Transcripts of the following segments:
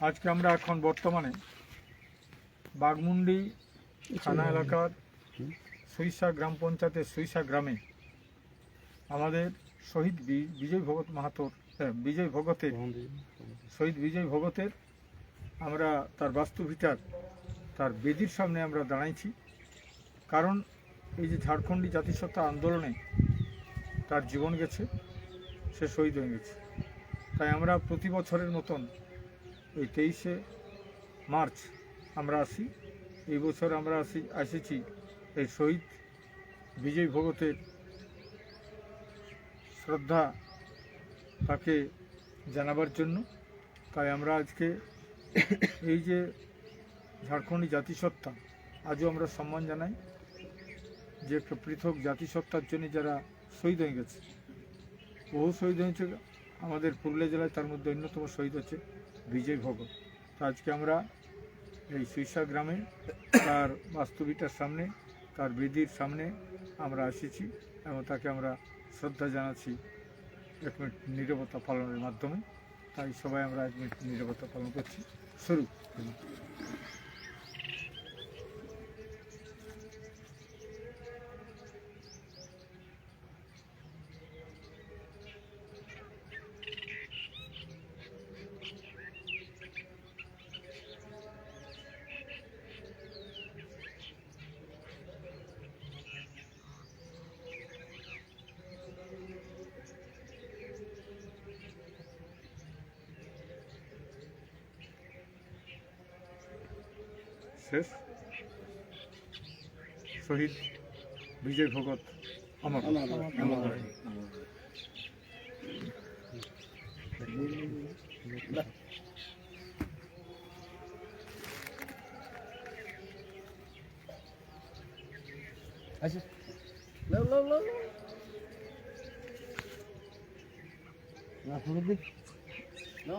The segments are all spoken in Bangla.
আজকে আমরা এখন বর্তমানে বাগমুন্ডি থানা এলাকার সইসা গ্রাম পঞ্চায়েতের সইসা গ্রামে আমাদের শহীদ বিজয় ভগত মাহাতোর হ্যাঁ, বিজয় ভগতের শহীদ বিজয় ভগতের আমরা তার বাস্তুভিটার তার বেদির সামনে আমরা দাঁড়াইছি। কারণ এই যে ঝাড়খণ্ডী জাতিসত্তা আন্দোলনে তার জীবন গেছে সে শহীদ হয়ে গেছে। তাই আমরা প্রতি বছরের মতন এই তেইশে মার্চ আমরা আসি। এই বছর আমরা আসি, এসেছি এই শহীদ বিজয় ভগতের শ্রদ্ধা তাকে জানাবার জন্য। তাই আমরা আজকে এই যে ঝাড়খণ্ডী জাতিসত্তা, আজও আমরা সম্মান জানাই। যে একটা পৃথক জাতিসত্তার জন্য যারা শহীদ হয়ে গেছে, বহু শহীদ হয়েছে। আমাদের পুরুলিয়া জেলায় তার মধ্যে অন্যতম শহীদ হচ্ছে বিজয় ভগত তো আজকে আমরা এই সুইসা গ্রামে তার বাস্তবিটার সামনে, তার বেদির সামনে আমরা এসেছি এবং তাকে আমরা শ্রদ্ধা জানাচ্ছি এক মিনিট নীরবতা পালনের মাধ্যমে। তাই সবাই আমরা এক মিনিট নীরবতা পালন করছি। শুরু। শেষ। শহীদ বিজয় ভগত আমার আচ্ছা। না শুরু দিক। না।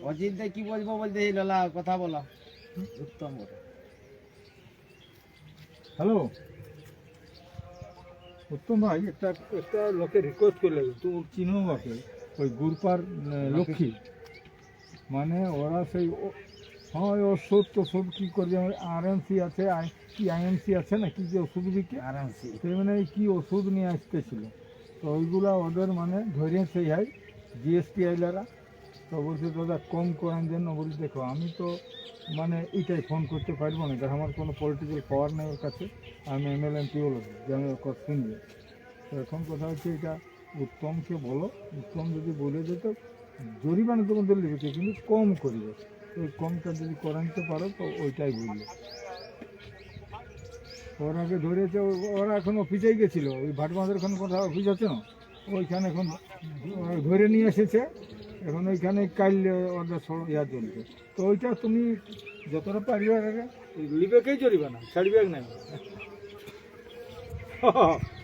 অজিত দা কি বলব বলতে লালা কথা বলো। উত্তম হ্যালো? উত্তম ভাই একটা একটা লোকে রিকোয়েস্ট করলে তুমি চিনো ওকে ওই গুরপার লক্ষ্মী। মানে ওরা সেই ও- হ্যাঁ ওষুধ টষুধ কী করবে আর এম সি আছে আই- কি আইএমসি আছে না কি যে ওষুধ বিকে? আরামসে সেই মানে কি ওষুধ নিয়ে আসতেছিল। তো ওইগুলা ওদের মানে ধরে সেই হয় জিএসটি আইলারা তো বলছে, দাদা কম করার জন্য বলি দেখো। আমি তো মানে এটাই ফোন করতে পারব না। কারণ আমার কোনো পলিটিক্যাল পাওয়ার নেই ওর কাছে। আমি এমএল এমপি বলো যে আমি ওর কথা শুনব তো এখন কথা হচ্ছে এটা উত্তমকে বলো। উত্তম যদি বলে যেত জরিমানা তোমাদের লেগেছে, কিন্তু কম করিবে। ওই কমটা যদি করাইতে পারো, তো ওইটাই বলল ওরা আগে ধরেছে ওরা এখন অফিসেই গেছিল। ওই ভাটবাঁধের ওখানে কোথাও অফিস আছে না? ওইখানে এখন ধরে নিয়ে এসেছে। এখন ওইখানে কাল ওদের ইয়া চলছে। তো ওইটা তুমি যতটা পারিবে আগে লিবেকেই চলিবে না ছাড়বে না।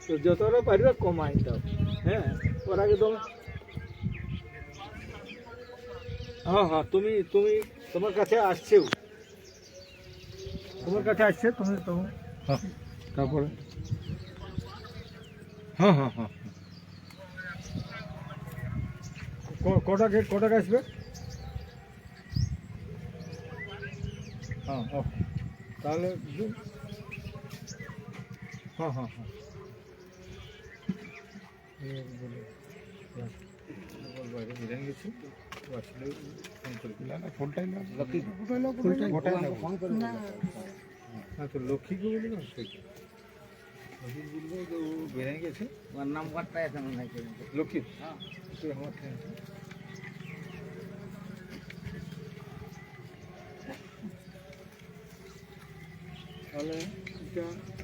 তো যতটা পারিবে কমাই দাও হ্যাঁ? ওর আগে তো হ্যাঁ হ্যাঁ তুমি তুমি তোমার কাছে আসছেও। তোমার কাছে আসছে তুমি তুমি হ্যাঁ তারপরে? হ্যাঁ হ্যাঁ হ্যাঁ। ক- কটাকে কটাকে আসবে হ্যাঁ তাহলে হ্যাঁ হ্যাঁ হ্যাঁ। গেছি ও আসলে ফোন করে দিলাম না ফোনটাই না লক্ষ্মী ফোনটাই না ফোনটাই না ফোন করে তো লক্ষ্মীকে বলি না ঠিক লক্ষ্মী বলব যে ও বেরিয়ে গেছে ওর নাম্বারটা এখানে নাই লক্ষ্মী? হ্যাঁ। আমার ফ্রেন্ড তাহলে এটা